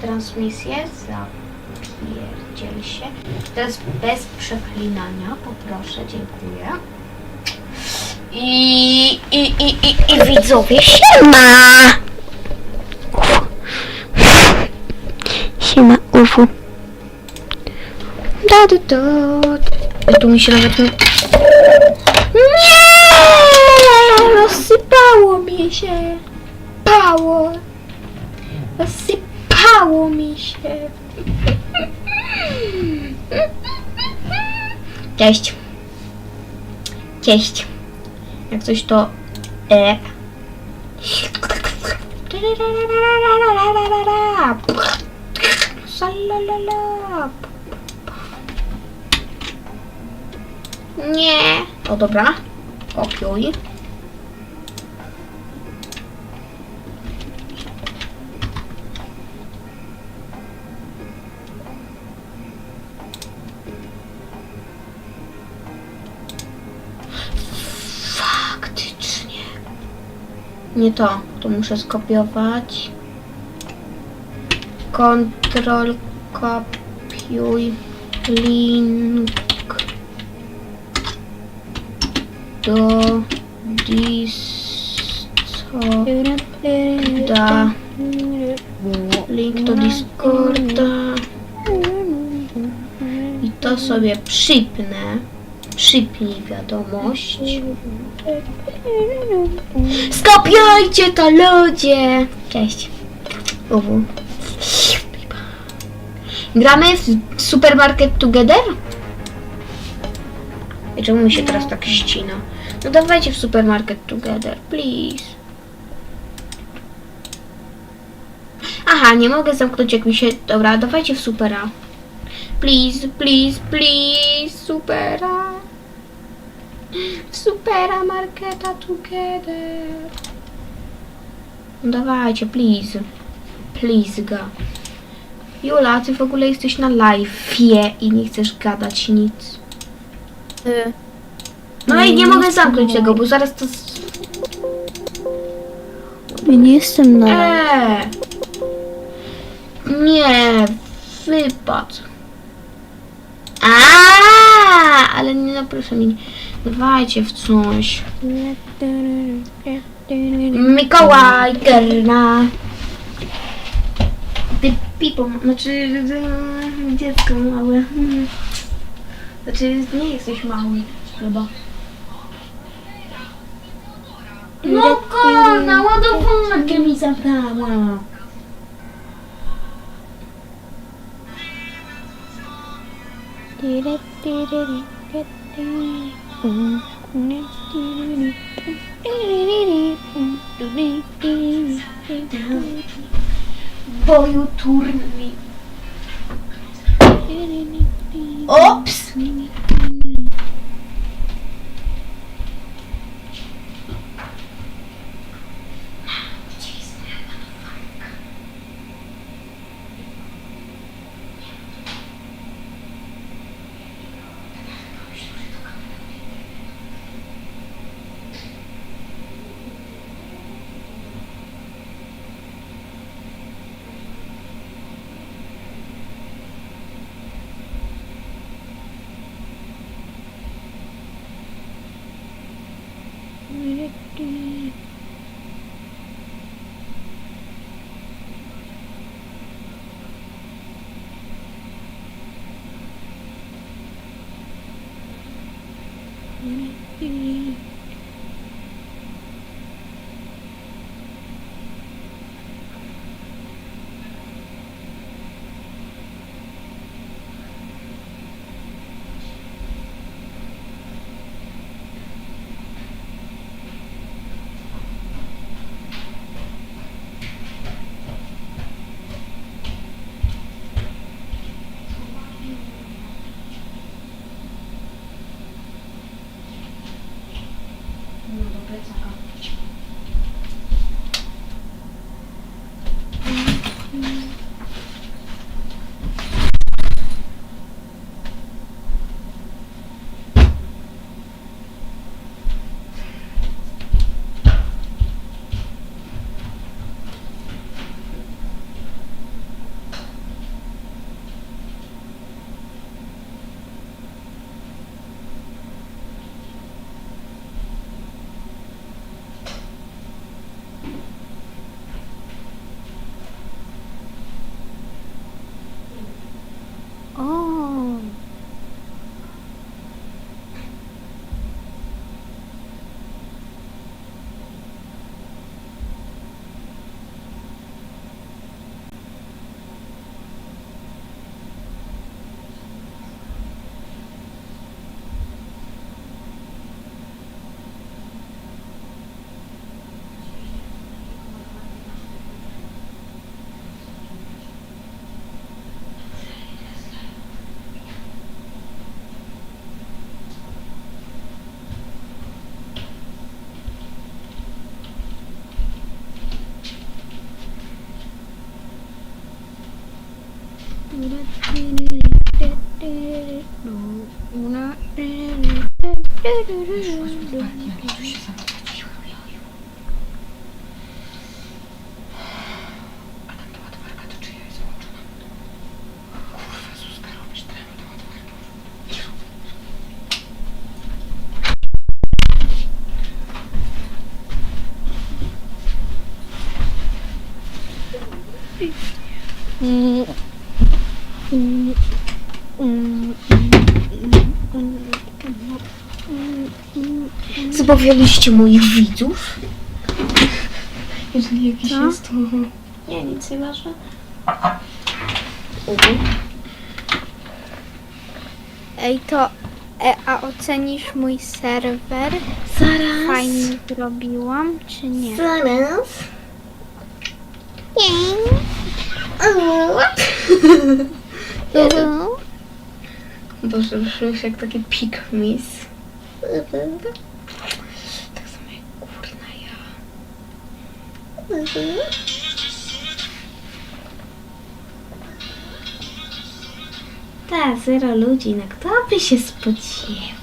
transmisję. Zapierdziel się. Teraz bez przeklinania, poproszę, dziękuję. I, i, i, i, i widzowie, siema! Siema, ufu. Da, da, da. Tu mi się nawet... Nie! Rozsypało mi się. Rozsypało mi się. Cześć. Cześć. Jak coś to... E. Nie. O dobra. Kopiuj. Nie to. To muszę skopiować. Kontrol kopiuj link do Discorda. Link do Discorda. I to sobie przypnę. Przypnij wiadomość. Skopiujcie to ludzie! Cześć. Uwu. Gramy w Supermarket Together? I czemu mi się teraz tak ścina? No dawajcie w Supermarket Together, please. Aha, nie mogę zamknąć jak mi się... Dobra, dawajcie w Supera. Please, please, please, Supera. W Supera Marketa Together. No dawajcie, please. Please, ga. Jula, ty w ogóle jesteś na live'ie i nie chcesz gadać nic. No i nie mogę zamknąć tego, bo zaraz to... z- Ja nie jestem na... Eee! Nie, wypadł. A, ale nie, no proszę mnie, dawajcie w coś. Mikołaj, Gerna. Ty pipo, znaczy dziecko małe. Znaczy nie jesteś mały chyba. No kona, ładowarkę mi zabrała. Boju turni. Ops! Mm-hmm. Mm. Zabawialiście moich widzów? Jeżeli jakiś Co? jest, to... Nie, nic nie ważne. Mhm. Ej, to... E, a ocenisz mój serwer? Zaraz. Fajnie zrobiłam, czy nie? Zaraz. Mhm. Boże, brzmisz jak taki pick miss. Tak samo jak kurna ja. Tak, zero ludzi, no kto by się spodziewał?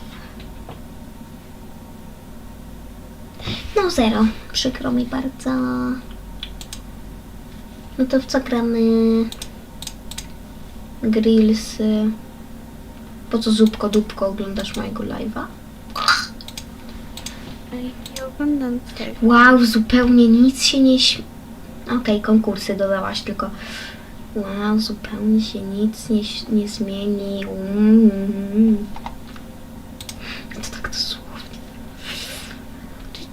No zero, przykro mi bardzo. No to w co gramy? Grillsy. Po co zupko dupko oglądasz mojego live'a? Nie oglądam tego. Wow, zupełnie nic się nie. Okej, konkursy dodałaś, tylko... Wow, zupełnie się nic nie, nie zmieni. Mm. To tak dosłownie.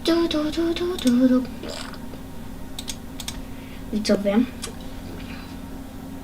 Du, du, du, du, du, du. Widzowie,